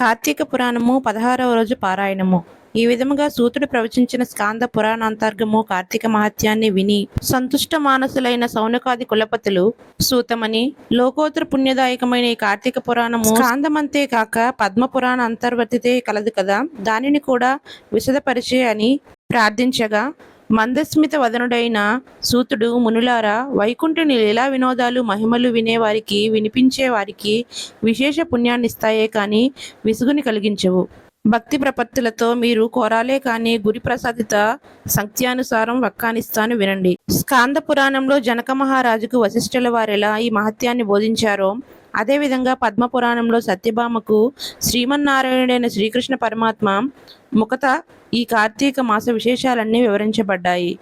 కార్తీక పురాణము పదహారవ రోజు పారాయణము. ఈ విధముగా సూతుడు ప్రవచించిన స్కాంద పురాణాంతర్గము కార్తీక మహత్యాన్ని విని సంతుష్ట మానసులైన సౌనకాది కులపతులు సూతమని లోకోత్తర పుణ్యదాయకమైన ఈ కార్తీక పురాణము స్కాందమంతే కాక పద్మ పురాణ అంతర్వర్తితే కలదు కదా. దానిని కూడా విశదపరిచే అని ప్రార్థించగా మందస్మిత వదనుడైన సూతుడు మునులారా వైకుంఠుని లీలా వినోదాలు మహిమలు వినేవారికి వినిపించే వారికి విశేష పుణ్యాన్నిస్తాయే కానీ విసుగుని కలిగించవు. భక్తి ప్రపత్తులతో మీరు కోరాలే కానీ గురి ప్రసాదిత సంఖ్యానుసారం వక్కానిస్తాను వినండి. స్కాంద పురాణంలో జనక మహారాజుకు వశిష్ఠుల వారెలా ఈ మహత్యాన్ని బోధించారో అదేవిధంగా పద్మ పురాణంలో సత్యభామకు శ్రీమన్నారాయణుడైన శ్రీకృష్ణ పరమాత్మ ముఖత ఈ కార్తీక మాస విశేషాలన్నీ వివరించబడ్డాయి.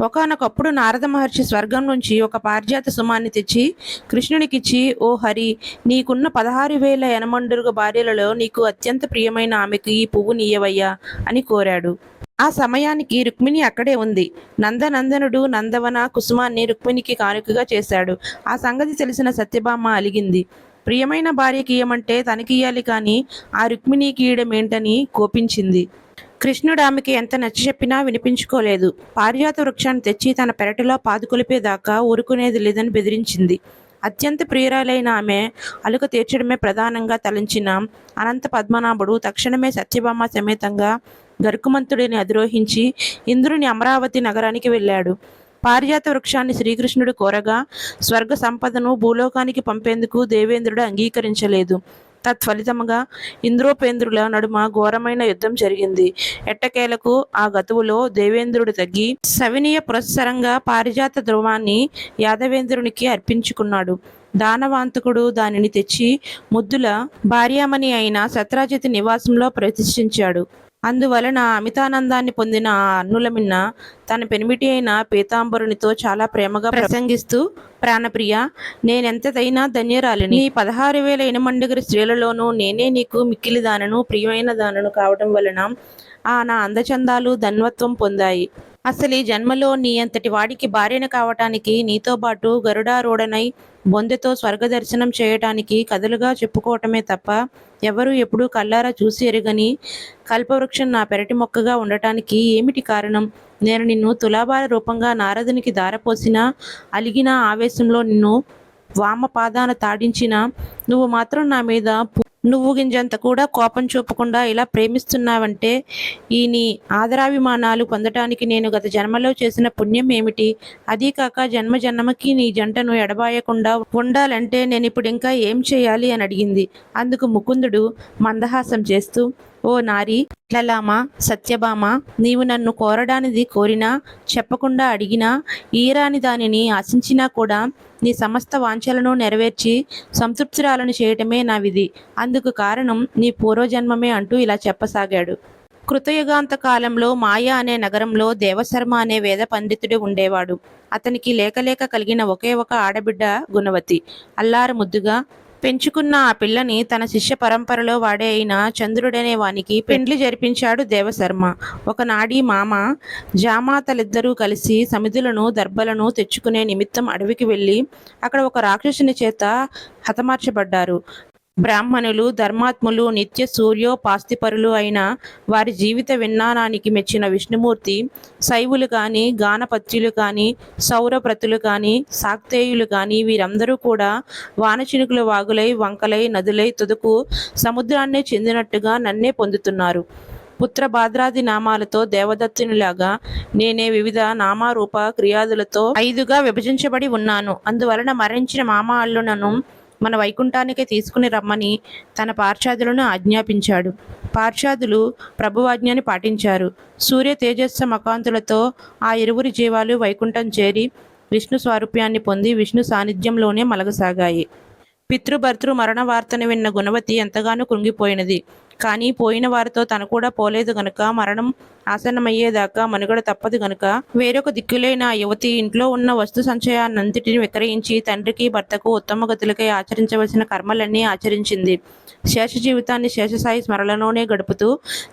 ఒకనొకప్పుడు నారద మహర్షి స్వర్గం నుంచి ఒక పారిజాత సుమాన్ని తెచ్చి కృష్ణునికిచ్చి ఓ హరి నీకున్న పదహారు వేల ఎనమండురుగ భార్యలలో నీకు అత్యంత ప్రియమైన ఆమెకు ఈ పువ్వు నీయవయ్యా అని కోరాడు. ఆ సమయానికి రుక్మిణి అక్కడే ఉంది. నందనందనుడు నందవన కుసుమాన్ని రుక్మిణికి కానుకగా చేశాడు. ఆ సంగతి తెలిసిన సత్యభామ అలిగింది. ప్రియమైన భార్యకి ఇయ్యమంటే తనకియ్యాలి కానీ ఆ రుక్మిణికి ఇయ్యడమేంటని కోపించింది. కృష్ణుడు ఆమెకి ఎంత నచ్చ చెప్పినా వినిపించుకోలేదు. పారిజాత వృక్షాన్ని తెచ్చి తన పెరటిలో పాదుకొలిపేదాకా ఊరుకునేది లేదని బెదిరించింది. అత్యంత ప్రియురాలైన ఆమె అలుక తీర్చడమే ప్రధానంగా తలంచిన అనంత పద్మనాభుడు తక్షణమే సత్యభామ సమేతంగా గరుకుమంతుడిని అధిరోహించి ఇంద్రుని అమరావతి నగరానికి వెళ్ళాడు. పారిజాత వృక్షాన్ని శ్రీకృష్ణుడు కోరగా స్వర్గ సంపదను భూలోకానికి పంపేందుకు దేవేంద్రుడు అంగీకరించలేదు. తత్ఫలితముగా ఇంద్రోపేంద్రుల నడుమ ఘోరమైన యుద్ధం జరిగింది. ఎట్టకేలకు ఆ గతువులో దేవేంద్రుడు తగ్గి సవినీయ పురస్సరంగా పారిజాత ధ్రువాన్ని యాదవేంద్రునికి అర్పించుకున్నాడు. దానవాంతకుడు దానిని తెచ్చి ముద్దుల భార్యామణి అయిన సత్రాజిత్ నివాసంలో ప్రతిష్ఠించాడు. అందువలన అమితానందాన్ని పొందిన ఆ అన్నులమిన్న తన పెనిమిటి అయిన పీతాంబరునితో చాలా ప్రేమగా ప్రసంగిస్తూ ప్రాణప్రియ నేనెంతదైనా ధన్యరాలిని. నీ పదహారు వేల ఎనమండుగురి స్త్రీలలోనూ నేనే నీకు మిక్కిలి దానను ప్రియమైన దానను కావడం వలన ఆ నా అందచందాలు ధన్వత్వం పొందాయి. అసలు ఈ జన్మలో నీ అంతటి వాడికి భార్యను కావటానికి నీతో పాటు గరుడారూఢనై బొందెతో స్వర్గ దర్శనం చేయటానికి కథలుగా చెప్పుకోవటమే తప్ప ఎవరు ఎప్పుడూ కల్లారా చూసి ఎరుగని కల్పవృక్షం నా పెరటి మొక్కగా ఉండటానికి ఏమిటి కారణం? నేను నిన్ను తులాభార రూపంగా నారదునికి దారపోసిన అలిగిన ఆవేశంలో నిన్ను వామపాదాన తాడించిన నువ్వు మాత్రం నా మీద నువ్వు గింజంత కూడా కోపం చూపకుండా ఇలా ప్రేమిస్తున్నావంటే ఈ నీ ఆదరాభిమానాలు పొందటానికి నేను గత జన్మలో చేసిన పుణ్యం ఏమిటి? అదీ కాక జన్మ జన్మకి నీ జంటను ఎడబాయకుండా ఉండాలంటే నేను ఇప్పుడు ఇంకా ఏం చేయాలి అని అడిగింది. అందుకు ముకుందుడు మందహాసం చేస్తూ ఓ నారి లలామ సత్యభామ నీవు నన్ను కోరడానిది కోరినా చెప్పకుండా అడిగినా ఈరాని దానిని ఆశించినా కూడా నీ సమస్త వాంఛలను నెరవేర్చి సంతృప్తురాలను చేయటమే నా విధి. అందుకు కారణం నీ పూర్వజన్మమే అంటూ ఇలా చెప్పసాగాడు. కృతయుగాంత కాలంలో మాయ అనే నగరంలో దేవశర్మ అనే వేద పండితుడు ఉండేవాడు. అతనికి లేకలేక కలిగిన ఒకే ఒక ఆడబిడ్డ గుణవతి. అల్లార ముద్దుగా పెంచుకున్న ఆ పిల్లని తన శిష్య పరంపరలో వాడే అయిన చంద్రుడనే వానికి పెండ్లి జరిపించాడు దేవశర్మ. ఒకనాడి మామ జామాతలిద్దరూ కలిసి సమిధులను దర్భలను తెచ్చుకునే నిమిత్తం అడవికి వెళ్ళి అక్కడ ఒక రాక్షసుని చేత హతమార్చబడ్డారు. బ్రాహ్మణులు ధర్మాత్ములు నిత్య సూర్యోపాస్తిపరులు అయిన వారి జీవిత విజ్ఞానానికి మెచ్చిన విష్ణుమూర్తి శైవులు కానీ గానపత్యులు కానీ సౌరవ్రతులు కానీ శాక్తేయులు కానీ వీరందరూ కూడా వానచినుకుల వాగులై వంకలై నదులై తుదుకు సముద్రాన్నే చెందినట్టుగా నన్నే పొందుతున్నారు. పుత్ర భాద్రాది నామాలతో దేవదత్తునిలాగా నేనే వివిధ నామారూప క్రియాదులతో ఐదుగా విభజించబడి ఉన్నాను. అందువలన మరణించిన మామ అల్లునను మన వైకుంఠానికి తీసుకుని రమ్మని తన పార్షాదులను ఆజ్ఞాపించాడు. పార్షాదులు ప్రభువాజ్ఞని పాటించారు. సూర్య తేజస్సు మకాంతులతో ఆ ఇరువురి జీవాలు వైకుంఠం చేరి విష్ణు స్వారూప్యాన్ని పొంది విష్ణు సాన్నిధ్యంలోనే మలగసాగాయి. పితృభర్తృ మరణ వార్తను విన్న గుణవతి ఎంతగానో కృంగిపోయినది. కానీ పోయిన వారితో తను కూడా పోలేదు గనుక మరణం ఆసన్నమయ్యేదాకా మనుగడ తప్పదు గనుక వేరొక దిక్కులేని ఆ యువతి ఇంట్లో ఉన్న వస్తు సంచయాన్నంతటిని విక్రయించి తండ్రికి భర్తకు ఉత్తమ గతులకై ఆచరించవలసిన కర్మలన్నీ ఆచరించింది. శేష జీవితాన్ని శేషసాయి స్మరణలోనే గడుపుతూ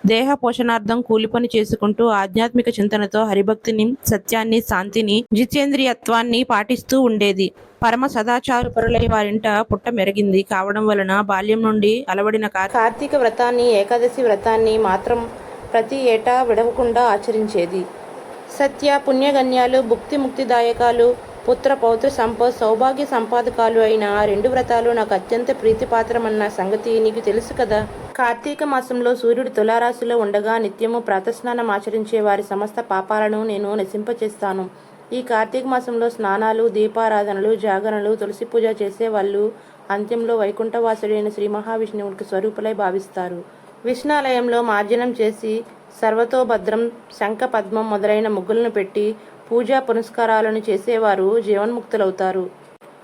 దేహ పోషణార్థం కూలిపని చేసుకుంటూ ఆధ్యాత్మిక చింతనతో హరిభక్తిని సత్యాన్ని శాంతిని జితేంద్రియత్వాన్ని పాటిస్తూ ఉండేది. పరమ సదాచారు పరులై వారింట పుట్ట మెరిగింది. కావడం వలన బాల్యం నుండి అలవడిన కా- కార్తీక వ్రతాన్ని ఏకాదశి వ్రతాన్ని మాత్రం ప్రతి ఏటా విడవకుండా ఆచరించేది. సత్య పుణ్యగణ్యాలు భుక్తి ముక్తిదాయకాలు పుత్ర పౌత్ర సంపద సౌభాగ్య సంపాదకాలు అయిన ఆ రెండు వ్రతాలు నాకు అత్యంత ప్రీతిపాత్రమన్న సంగతి నీకు తెలుసు కదా? కార్తీక మాసంలో సూర్యుడు తులారాశిలో ఉండగా నిత్యము ప్రాతస్నానం ఆచరించే వారి సమస్త పాపాలను నేను నశింపచేస్తాను. ఈ కార్తీక మాసంలో స్నానాలు దీపారాధనలు జాగరణలు తులసి పూజ చేసే వాళ్ళు అంత్యంలో వైకుంఠవాసుడైన శ్రీ మహావిష్ణువుడికి స్వరూపులై భావిస్తారు. విష్ణాలయంలో మార్జనం చేసి సర్వతోభద్రం శంఖ పద్మం మొదలైన ముగ్గులను పెట్టి పూజా పునస్కారాలను చేసేవారు జీవన్ముక్తులవుతారు.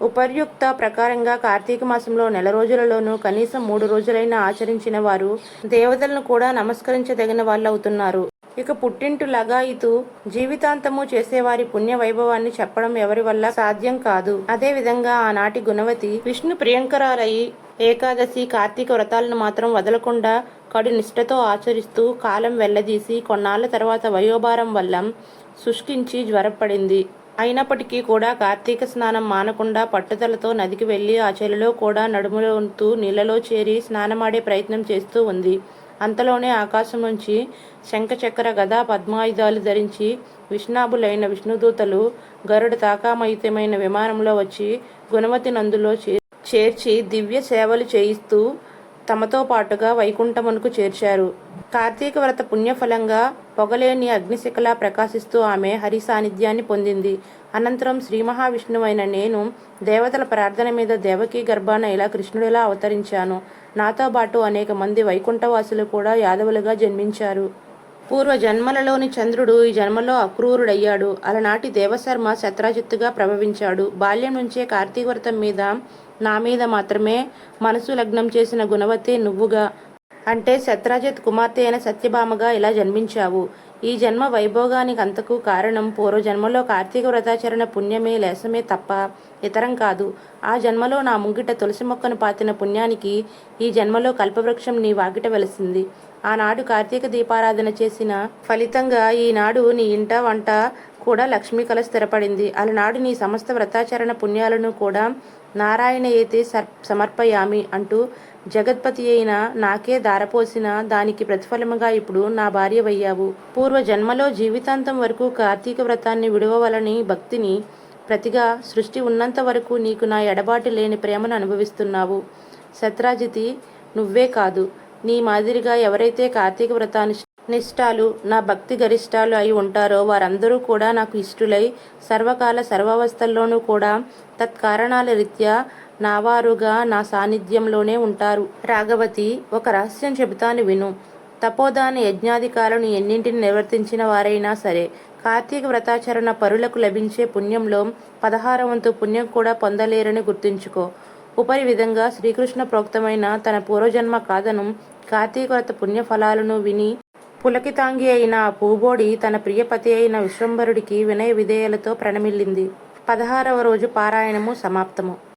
ఉపర్యుక్త ప్రకారంగా కార్తీక మాసంలో నెల రోజులలోనూ కనీసం మూడు రోజులైనా ఆచరించిన వారు దేవతలను కూడా నమస్కరించదగిన వాళ్ళు అవుతున్నారు ఇక పుట్టింటు లగాయితూ జీవితాంతము చేసేవారి పుణ్య వైభవాన్ని చెప్పడం ఎవరి వల్ల సాధ్యం కాదు. అదే విధంగా ఆనాటి గుణవతి విష్ణు ప్రియంకరాలయ్యి ఏకాదశి కార్తీక వ్రతాలను మాత్రం వదలకుండా కడు నిష్ఠతో ఆచరిస్తూ కాలం వెళ్ళదీసి కొన్నాళ్ళ తర్వాత వయోభారం వల్ల శుష్కించి జ్వరపడింది. అయినప్పటికీ కూడా కార్తీక స్నానం మానకుండా పట్టుదలతో నదికి వెళ్ళి ఆ చెలిలో కూడా నడుములోతూ ఉంటూ నీళ్ళలో చేరి స్నానమాడే ప్రయత్నం చేస్తూ ఉంది. అంతలోనే ఆకాశం నుంచి శంఖచక్ర గదా పద్మాయుధాలు ధరించి విష్ణాభులైన విష్ణుదూతలు గరుడ తాకామయుతమైన విమానంలో వచ్చి గుణవతి నందులో చే- చేర్చి దివ్య సేవలు చేయిస్తూ తమతో పాటుగా వైకుంఠమునకు చేర్చారు. కార్తీక వ్రత పుణ్యఫలంగా పొగలేని అగ్నిశిఖలా ప్రకాశిస్తూ ఆమె హరి సాన్నిధ్యాన్ని పొందింది. అనంతరం శ్రీ మహావిష్ణువైన నేను దేవతల ప్రార్థన మీద దేవకీ గర్భాన ఇలా కృష్ణుడిలా అవతరించాను. నాతో పాటు అనేక మంది వైకుంఠవాసులు కూడా యాదవులుగా జన్మించారు. పూర్వ జన్మలలోని చంద్రుడు ఈ జన్మలో అక్రూరుడయ్యాడు. అలనాటి దేవశర్మ శత్రాజిత్తుగా ప్రభవించాడు బాల్యం నుంచే కార్తీక వ్రతం మీద నా మీద మాత్రమే మనసు లగ్నం చేసిన గుణవతి నువ్వుగా. అంటే శత్రాజిత్ కుమార్తె అయిన సత్యభామగా ఇలా జన్మించావు. ఈ జన్మ వైభోగానికి అంతకు కారణం పూర్వ జన్మలో కార్తీక వ్రతాచరణ పుణ్యమే లేసమే తప్ప ఇతరం కాదు. ఆ జన్మలో నా ముంగిట తులసి మొక్కను పాతిన పుణ్యానికి ఈ జన్మలో కల్పవృక్షం నీ వాకిట వెలిసింది. ఆనాడు కార్తీక దీపారాధన చేసిన ఫలితంగా ఈనాడు నీ ఇంట వంట కూడా లక్ష్మీ కళ స్థిరపడింది. అలనాడు నీ సమస్త వ్రతాచరణ పుణ్యాలను కూడా నారాయణ ఏతే సర్ సమర్పయామి అంటూ జగత్పతి అయిన నాకే దారపోసిన దానికి ప్రతిఫలముగా ఇప్పుడు నా భార్యవయ్యావు పూర్వ జన్మలో జీవితాంతం వరకు కార్తీక వ్రతాన్ని విడవవలని భక్తిని ప్రతిగా సృష్టి ఉన్నంత వరకు నీకు నా ఎడబాటు లేని ప్రేమను అనుభవిస్తున్నావు. సత్రాజితి నువ్వే కాదు. నీ మాదిరిగా ఎవరైతే కార్తీక వ్రతాన్ని నిష్టాలు నా భక్తి గరిష్టాలు అయి ఉంటారో వారందరూ కూడా నాకు ఇష్టులై సర్వకాల సర్వావస్థల్లోనూ కూడా తత్కారణాల రీత్యా నావారుగా నా సాన్నిధ్యంలోనే ఉంటారు. రాఘవతి ఒక రహస్యం చెబుతాను విను. తపోదాన యజ్ఞాధికాలను ఎన్నింటిని నిర్వర్తించిన వారైనా సరే కార్తీక వ్రతాచరణ పరులకు లభించే పుణ్యంలో పదహార వంతు పుణ్యం కూడా పొందలేరని గుర్తుంచుకో. ఉపరి విధంగా శ్రీకృష్ణ ప్రోక్తమైన తన పూర్వజన్మ కాదను. కార్తీక వ్రత పుణ్యఫలాలను విని పులకితాంగి అయిన ఆ పూబోడి తన ప్రియపతి అయిన విశ్వంభరుడికి వినయ విధేయలతో ప్రణమిల్లింది. పదహారవ రోజు పారాయణము సమాప్తము.